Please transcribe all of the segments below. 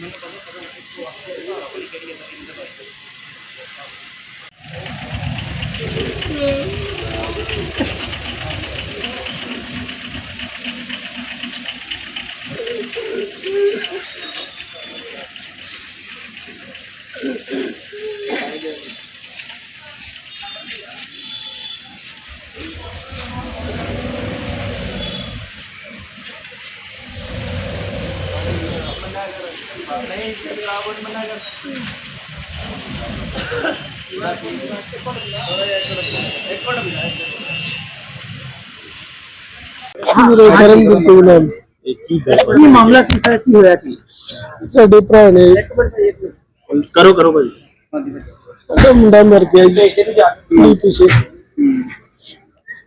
Thank you. ਮੇਰੇ ਸ਼ਰਮਜੀਤ ਸਿੰਘ ਨਾਮ ਕੀ ਮਾਮਲਾ ਕੀ ਹੈ ਕੀ ਹੋਇਆ ਕੀ ਸਾਡੇ ਭਰਾ ਨੇ ਕਰੋ ਕਰੋ ਭਾਈ ਸਾਡਾ ਮੁੰਡਾ ਮਰ ਗਿਆ ਜੀ ਨਹੀਂ ਪਿੱਛੇ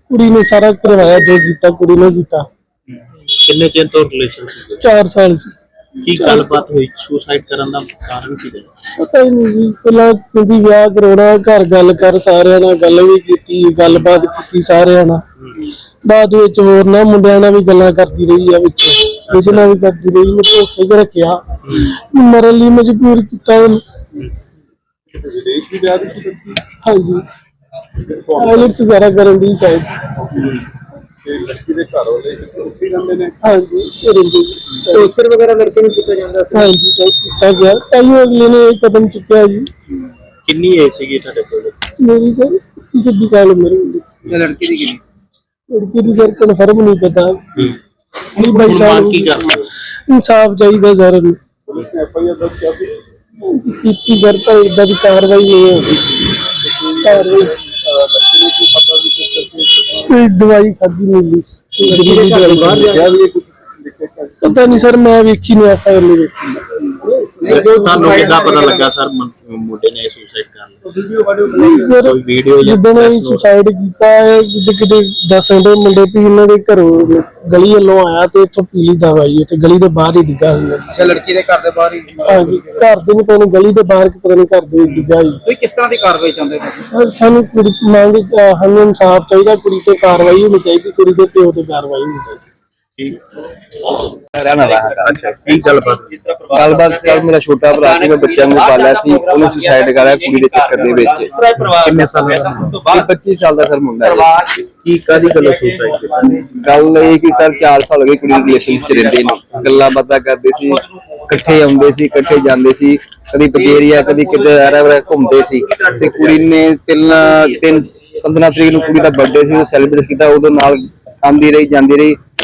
ਕੁੜੀ ਨੇ ਸਾਰਾ ਕਰਵਾਇਆ ਜੋ ਕੀਤਾ ਕੁੜੀ ਨੇ ਕੀਤਾ ਕਿੰਨੇ ਚਿਰ ਤੋਂ ਰਿਲੇਸ਼ਨ ਸੀ 4 ਸਾਲ ਸੀ ਕੀ ਗੱਲਬਾਤ ਹੋਈ? ਸੁਸਾਈਡ ਕਰਨ ਦਾ ਕਾਰਨ ਕੀ ਹੈ ਪਤਾ ਹੀ ਨਹੀਂ ਜੀ। ਪਹਿਲਾਂ ਕਹਿੰਦੀ ਵਿਆਹ ਕਰਾਉਣਾ ਘਰ ਗੱਲ ਕਰ ਸਾਰਿਆਂ ਨਾਲ ਗੱਲ ਵੀ ਕੀਤੀ ਗੱਲਬਾਤ ਕੀਤੀ ਸਾਰਿਆਂ ਨਾਲ। ਬਾਅਦ ਵਿੱਚ ਹੋਰ ਨਾ ਮੁੰਡਿਆਂ ਨਾਲ ਵੀ ਗੱਲਾਂ ਕਰਦੀ ਰਹੀ ਆ ਵਿੱਚ। ਇਹਦੇ ਨਾਲ ਵੀ ਕਰਦੀ ਰਹੀ ਮੈਂ ਧੋਖੇ 'ਚ ਰੱਖਿਆ। ਮਰਨ ਲਈ ਮਜਬੂਰ ਕੀਤਾ ਉਹਨੂੰ। ਵਿਦੇਸ਼ ਵੀ ਜਾ ਰਹੀ ਸੀ ਹਾਂਜੀ। ਆਇਲਟਸ ਵਗੈਰਾ ਕਰਨ ਦੀ ਸ਼ਾਇਦ। ਤੇ ਲੜਕੀ ਦੇ ਘਰ ਵਾਲੇ ਉੱਥੇ ਰਹਿੰਦੇ ਨੇ। ਹਾਂਜੀ ਰਹਿੰਦੀ ਟੋਰਚਰ ਵਗੈਰਾ ਲੜਕੇ ਨੂੰ ਕੀਤਾ ਜਾਂਦਾ ਹਾਂਜੀ ਤਾਂ ਕੀਤਾ ਗਿਆ। ਤਾਈਓ ਅਗਲੇ ਨੇ ਇਹ ਕਦਮ ਚੁੱਕਿਆ ਜੀ। ਕਿੰਨੀ ਏਜ ਸੀਗੀ ਤੁਹਾਡੇ ਕੋਲ? ਮੇਰੀ ਸਰ ਕਿਸੇ ਸਾਲ ਉਮਰ ਹੁੰਦੀ ਲੜਕੀ ਦੀ ਕਿੰਨੀ? ਲੜਕੀ ਦੀ ਸਰ ਕਨਫਰਮ ਨਹੀਂ ਪਤਾ। ਨਹੀਂ ਭਾਈ ਮੰਗ ਸਾਹਿਬ ਕੀ ਕਰਦੇ ਹੋ ਇਨਸਾਫ ਚਾਹੀਦਾ ਸਰ ਨੂੰ। ਪੁਲਿਸ ਨੇ ਐਫ ਆਈ ਆਰ ਦਰਜ ਕਰ ਦਿੱਤੀ। ਕੀਤੀ ਸਰ ਪਰ ਇਦਾਂ ਦੀ ਕਾਰਵਾਈ ਨਹੀਂ ਹੋਈ। ਕਾਰਵਾਈ ਲੜਕੇ ਨੇ ਕੀ ਪਤਾ ਵੀ ਕਿਸ ਕਰਕੇ ਕੋਈ ਦਵਾਈ ਖਾਦੀ ਨਹੀਂ ਲਈ ਲੜਕੀ ਦੇ ਘਰ ਬਾਹਰ ਜਾ ਵੀ ਇਹ ਕੁਝ ਲਿਖਿਆ ਪਤਾ ਨਹੀਂ ਸਰ ਮੈਂ ਵੇਖੀ ਨਹੀਂ ਨਹੀਂ ਵੇਖੀ। ਤੁਹਾਨੂੰ ਕਿੱਦਾਂ ਪਤਾ ਲੱਗਾ ਸਰ? ਮੁੰਡੇ ਨੇ ਸੁਸਾਈਡ ਕਰ ਲਿਆ। ਨਹੀਂ ਸਰ ਕੋਈ ਵੀਡੀਓ ਜਾਂ ਜਿੱਦਾਂ press ਨੇ note? ਸੁਸਾਈਡ ਕੀਤਾ ਹੈ ਕਿਤੇ ਕਿਤੇ ਦੱਸਣ ਦੇ ਮੁੰਡੇ ਵੀ ਇਹਨਾਂ ਦੇ ਘਰੋਂ ਗਲੀ ਵੱਲੋਂ ਆਇਆ ਤੇ ਇੱਥੋਂ ਪੀਲੀ ਦਵਾਈ ਤੇ ਗਲੀ ਦੇ ਬਾਹਰ ਹੀ ਡਿੱਗਾ ਸੀ। ਅੱਛਾ ਲੜਕੀ ਦੇ ਘਰ ਦੇ ਬਾਹਰ ਹੀ ਹਾਂਜੀ ਘਰ ਦੇ ਨੂੰ ਪਤਾ ਨੀ ਗਲੀ ਦੇ ਬਾਹਰ ਕਿ ਪਤਾ ਨਹੀਂ ਘਰ ਦੇ ਡਿੱਗਾ ਸੀ ਤੁਸੀਂ ਕਿਸ ਤਰ੍ਹਾਂ ਦੀ ਕਾਰਵਾਈ ਚਾਹੁੰਦੇ ਹੋ? ਪਰ ਸਾਨੂੰ ਕੁੜੀ ਮੰਗ ਅਹ ਸਾਨੂੰ ਇਨਸਾਫ ਚਾਹੀਦਾ ਕੁੜੀ ਤੇ ਕਾਰਵਾਈ ਹੋਣੀ ਚਾਹੀਦੀ ਕੁੜੀ ਦੇ ਪਿਓ ਤੇ ਕਾਰਵਾਈ ਹੋਣੀ ਚਾਹੀਦੀ। ਰਹਿਣ ਵਾਲਾ ਹਾਂ ਅੱਛਾ ਕੀ ਗੱਲਬਾਤ ਹੋਈ? ਗੱਲਬਾਤ ਸੀ ਮੇਰਾ ਛੋਟਾ ਭਰਾ ਸੀ ਮੈਂ ਬੱਚਿਆਂ ਨੂੰ ਪਾਲਿਆ ਸੀ ਉਹਨੇ ਸੁਸਾਈਡ ਕਰਿਆ ਕੁੜੀ ਦੇ ਚੱਕਰ ਦੇ ਵਿੱਚ। ਕਿੰਨੇ ਸਾਲ ਦਾ ਇਹ 25 ਸਾਲ ਦਾ ਸਰ ਮੁੰਡਾ ਹੈ। ਕੀ ਕਾਦੀ ਗੱਲ ਸੁਸਾਈਡ ਕੀਤੀ ਗੱਲ ਇਹ ਕਿ ਸਰ 4 ਸਾਲ ਹੋ ਗਏ ਕੁੜੀ ਰਿਲੇਸ਼ਨ ਚ ਰਹਿੰਦੇ ਨੇ। ਗੱਲਾਂ ਬਾਤਾਂ ਕਰਦੇ ਸੀ ਇਕੱਠੇ ਆਉਂਦੇ ਸੀ ਇਕੱਠੇ ਜਾਂਦੇ ਸੀ। ਕਦੀ ਪਜੇਰੀਆ ਕਦੀ ਕਿਤੇ ਆਰਾ ਘੁੰਮਦੇ ਸੀ। ਤੇ ਕੁੜੀ ਨੇ ਪਹਿਲਾਂ ਤਿੰਨ 15 ਤਰੀਕ ਨੂੰ ਕੁੜੀ ਦਾ ਬਰਥਡੇ ਸੀ ਉਹ ਸੈਲੀਬ੍ਰੇਟ ਕੀਤਾ ਉਦੋਂ ਨਾਲ ਆਂਦੀ ਰਹੀ ਜਾਂਦੀ ਰਹੀ।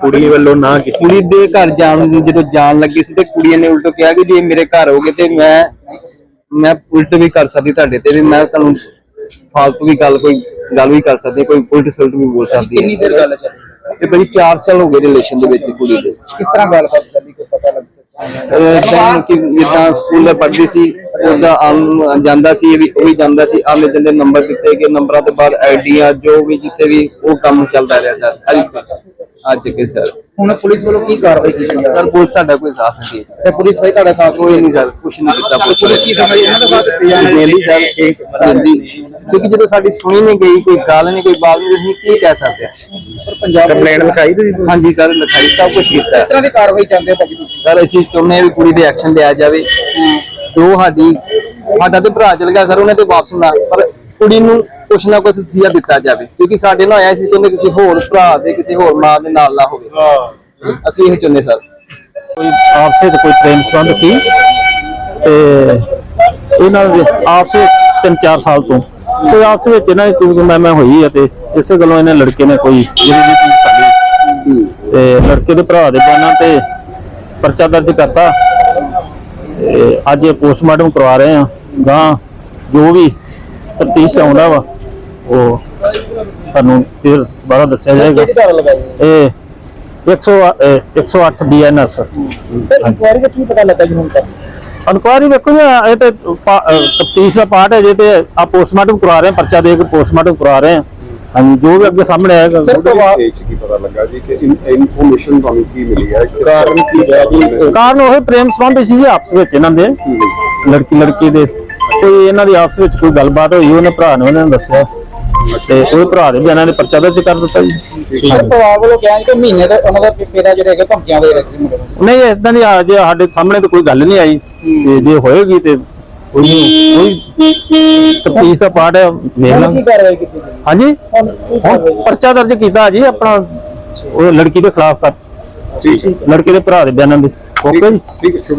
ਕੁੜੀ ਵੱਲੋਂ ਨਾ ਕੀਤੀ। ਕੁੜੀ ਦੇ ਘਰ ਜਾਣ ਨੂੰ ਜਦੋਂ ਜਾਣ ਲੱਗੀ ਸੀ ਤੇ ਕੁੜੀ ਨੇ ਉਲਟੋ ਕਿਹਾ ਕਿ ਜੇ ਮੇਰੇ ਘਰ ਹੋਗੇ ਤੇ ਮੈਂ ਮੈਂ ਉਲਟ ਵੀ ਕਰ ਸਕਦੀ ਤੁਹਾਡੇ ਤੇ ਵੀ ਮੈਂ ਤੁਹਾਨੂੰ ਫਾਲਤੂ ਵੀ ਗੱਲ ਕੋਈ ਗੱਲ ਵੀ ਕਰ ਸਕਦੀ ਕੋਈ ਉਲਟ ਸਲਟ ਵੀ ਬੋਲ ਸਕਦੀ ਕਿੰਨੀ ਦੇਰ ਗੱਲ ਚੱਲੀ ਤੇ ਬਈ 4 ਸਾਲ ਹੋ ਗਏ ਰਿਲੇਸ਼ਨ ਦੇ ਵਿੱਚ ਕੁੜੀ ਦੇ। ਕਿਸ ਤਰ੍ਹਾਂ ਗੱਲਬਾਤ ਚੱਲੀ ਕੋਈ ਪਤਾ ਲੱਗ ਤਾਂ ਕਿ ਜਿੱਦਾਂ ਸਕੂਲ ਪੜ੍ਹਦੀ ਸੀ ਉਹਦਾ ਆਮ ਜਾਂਦਾ ਸੀ ਇਹ ਵੀ ਉਹ ਵੀ ਜਾਂਦਾ ਸੀ ਆਲੇ ਜੰਦੇ ਨੰਬਰ ਦਿੱਤੇ ਗਏ ਨੰਬਰਾਂ ਤੋਂ ਬਾਅਦ ਆਈਡੀਆਂ ਜੋ ਵੀ ਜਿੱਥੇ ਵੀ ਉਹ ਕੰਮ ਚੱਲਦਾ ਰਿਹਾ ਸਰ। ਅੱਜ ਅੱਜ ਕੇ ਸਰ। ਹੁਣ ਪੁਲਿਸ ਵੱਲੋਂ ਕੀ ਕਾਰਵਾਈ ਕੀਤੀ ਜਾ ਸਰ ਪੁਲਿਸ ਸਾਡਾ ਕੋਈ ਸਾਥ ਨਹੀਂ ਦੇ ਤੇ ਪੁਲਿਸ ਵੀ ਤੁਹਾਡਾ ਸਾਥ ਕੋਈ ਨਹੀਂ ਸਰ ਕੁਛ ਨਹੀਂ ਕੀਤਾ। ਪੁਲਿਸ ਪੁਲਿਸ ਕੀ ਸਮਝ ਇਹਨਾਂ ਦਾ ਸਾਥ ਦਿੱਤੀ ਜਾ ਮੇਰੀ ਸਰ ਕੇਸ ਦਿੰਦੀ ਕਿਉਂਕਿ ਜਦੋਂ ਸਾਡੀ ਸੁਣੀ ਨਹੀਂ ਗਈ ਕੋਈ ਗੱਲ ਨਹੀਂ ਕੋਈ ਬਾਤ ਨਹੀਂ ਅਸੀਂ ਕੀ ਕਹਿ ਸਕਦੇ ਹਾਂ? ਪੰਜਾਬ ਕੰਪਲੇਂਟ ਲਿਖਾਈ ਤੁਸੀਂ ਹਾਂਜੀ ਸਰ ਲਿਖਾਈ ਸਭ ਕੁਝ ਕੀਤਾ। ਕਿਸ ਤਰ੍ਹਾਂ ਦੀ ਕਾਰਵਾਈ ਚਾਹੁੰਦੇ ਹੋ ਭਾਜੀ ਤੁਸੀਂ? ਸਰ ਅਸੀਂ ਚਾਹੁੰਦੇ ਵੀ ਕੁੜੀ ਦੇ ਐਕਸ਼ਨ ਲਿਆ ਜਾਵੇ। ਜੋ ਸਾਡੀ ਸਾਡਾ ਤੇ ਭਰਾ ਚਲ ਗਿਆ ਸਰ ਉਹਨੇ ਤੇ ਵਾਪਸ ਨਾ। ਪਰ ਕੁੜੀ ਨੂੰ ਕੁਛ ਨਾ ਕੁਛ ਸਿਆ ਦਿੱਤਾ ਜਾਵੇ। ਕਿਉਂਕਿ ਸਾਡੇ ਨਾਲ ਆਇਆ ਸੀ ਚਾਹੁੰਦੇ ਕਿਸੇ ਹੋਰ ਭਰਾ ਦੇ ਕਿਸੇ ਹੋਰ ਮਾਂ ਦੇ ਨਾਲ ਨਾ ਹੋਵੇ। ਅਸੀਂ ਇਹ ਚਾਹੁੰਦੇ ਸਰ। ਕੋਈ ਆਪਸ ਵਿੱਚ ਕੋਈ ਪ੍ਰੇਮ ਸੰਬੰਧ ਸੀ? ਤੇ ਇਹਨਾਂ ਦੇ ਆਪਸ ਵਿੱਚ ਤਿੰਨ ਚਾਰ ਸਾਲ ਤੋਂ। ਤੇ ਆਪਸ ਵਿੱਚ ਇਹਨਾਂ ਦੀ ਤੂੰ ਮੈਂ ਮੈਂ ਹੋਈ ਆ ਤੇ ਇਸੇ ਗੱਲੋਂ ਇਹਨੇ ਲੜਕੇ ਨੇ ਕੋਈ ਜਿਹੜੀ ਵੀ ਚੀਜ਼ ਕਰ ਲਈ ਤੇ ਲੜਕੇ ਦੇ ਭਰਾ ਦੇ ਬਿਆਨਾਂ ਤੇ ਪਰਚਾ ਦਰਜ ਕਰਤਾ। ਤੇ ਅੱਜ ਇਹ ਪੋਸਟਮਾਰਟਮ ਕਰਵਾ ਰਹੇ ਆ ਗਾਂ ਜੋ ਵੀ ਤਫਤੀਸ਼ ਆਉਂਦਾ ਵਾ। ਉਹ ਤੁਹਾਨੂੰ ਫਿਰ ਬਾਰਾ ਦੱਸਿਆ ਜਾਏਗਾ। ਕਿਹੜੀ ਧਾਰਾ ਲਗਾਈ ਇਹ 100 ਅਹ 108 ਬੀਐਨਐਸ। ਸਰ ਇਨਕੁਆਇਰੀ ਦਾ ਕੀ ਪਤਾ ਲੱਗਾ ਜੀ ਹੁਣ ਤੱਕ? ਇਨਕੁਆਰੀ ਵੇਖੋ ਜੀ ਇਹ ਤੇ ਤਫਤੀਸ਼ ਦਾ ਪਾਰਟ ਹੈ ਜੇ ਤੇ ਆ ਪੋਸਟਮਾਰਟਮ ਕਰਾ ਰਹੇ ਹਾਂ ਪਰਚਾ ਦੇ ਕੇ ਪੋਸਟਮਾਰਟਮ ਕਰਾ ਰਹੇ ਹਾਂ। ਹਾਂਜੀ ਜੋ ਵੀ ਅੱਗੇ ਸਾਹਮਣੇ ਆਏਗਾ ਸਰ ਪਰਿਵਾਰ ਸਟੇਜ ਕੀ ਪਤਾ ਲੱਗਾ ਜੀ ਕਿ ਇਨਫੋਰਮੇਸ਼ਨ ਤੁਹਾਨੂੰ ਕੀ ਮਿਲੀ ਹੈ? ਕਾਰਨ ਕੀ ਹੈ? ਜੀ ਕਾਰਨ ਉਹ ਪ੍ਰੇਮ ਸੰਬੰਧ ਸੀ ਜੀ ਆਪਸ ਵਿੱਚ ਇਹਨਾਂ ਦੇ। ਲੜਕੀ ਲੜਕੀ ਦੇ। ਕੋਈ ਇਹਨਾਂ ਦੀ ਆਪਸ ਵਿੱਚ ਕੋਈ ਗੱਲਬਾਤ ਹੋਈ ਉਹਨੇ ਭਰਾ ਨੇ ਉਹਨਾਂ ਨੂੰ ਦੱਸਿਆ। ਤੇ ਉਹਦੇ ਭਰਾ ਦੇ ਬਿਆਨਾਂ ਦੇ ਪਰਚਾ ਦਰਜ ਕਰ ਦਿੱਤਾ ਜੀ। ਸਰ ਪਰਿਵਾਰ ਵੱਲੋਂ ਕਿਹਾ ਕਿ ਮਹੀਨੇ ਤੋਂ ਉਹਨਾਂ ਦਾ ਪਿਤਾ ਜਿਹੜੇ ਹੈਗੇ ਧਮਕੀਆਂ ਦੇ ਰਹੇ ਸੀ ਮੁੰਡੇ ਨੂੰ। ਨਹੀਂ ਇਦਾਂ ਦੀ ਅੱਜ ਸਾਡੇ ਸਾਹਮਣੇ ਤਾਂ ਕੋਈ ਗੱਲ ਨਹੀਂ ਆਈ ਤੇ ਜੇ ਹੋਏਗੀ ਤੇ ਕੋਈ ਕੋਈ ਤਫਤੀਸ਼ ਦਾ ਪਾਰਟ ਹੈ ਵੇਖ ਲਾਂਗੇ। ਕਾਰਵਾਈ ਕੀਤੀ ਗਈ ਹਾਂਜੀ? ਹੁਣ ਪਰਚਾ ਦਰਜ ਕੀਤਾ ਜੀ ਆਪਣਾ ਉਹ ਲੜਕੀ ਦੇ ਖਿਲਾਫ ਕਰ। ਲੜਕੇ ਦੇ ਭਰਾ ਦੇ ਬਿਆਨਾਂ ਦੇ। ਓਕੇ ਜੀ। ਠੀਕ ਸ਼ੁਕਰੀਆ।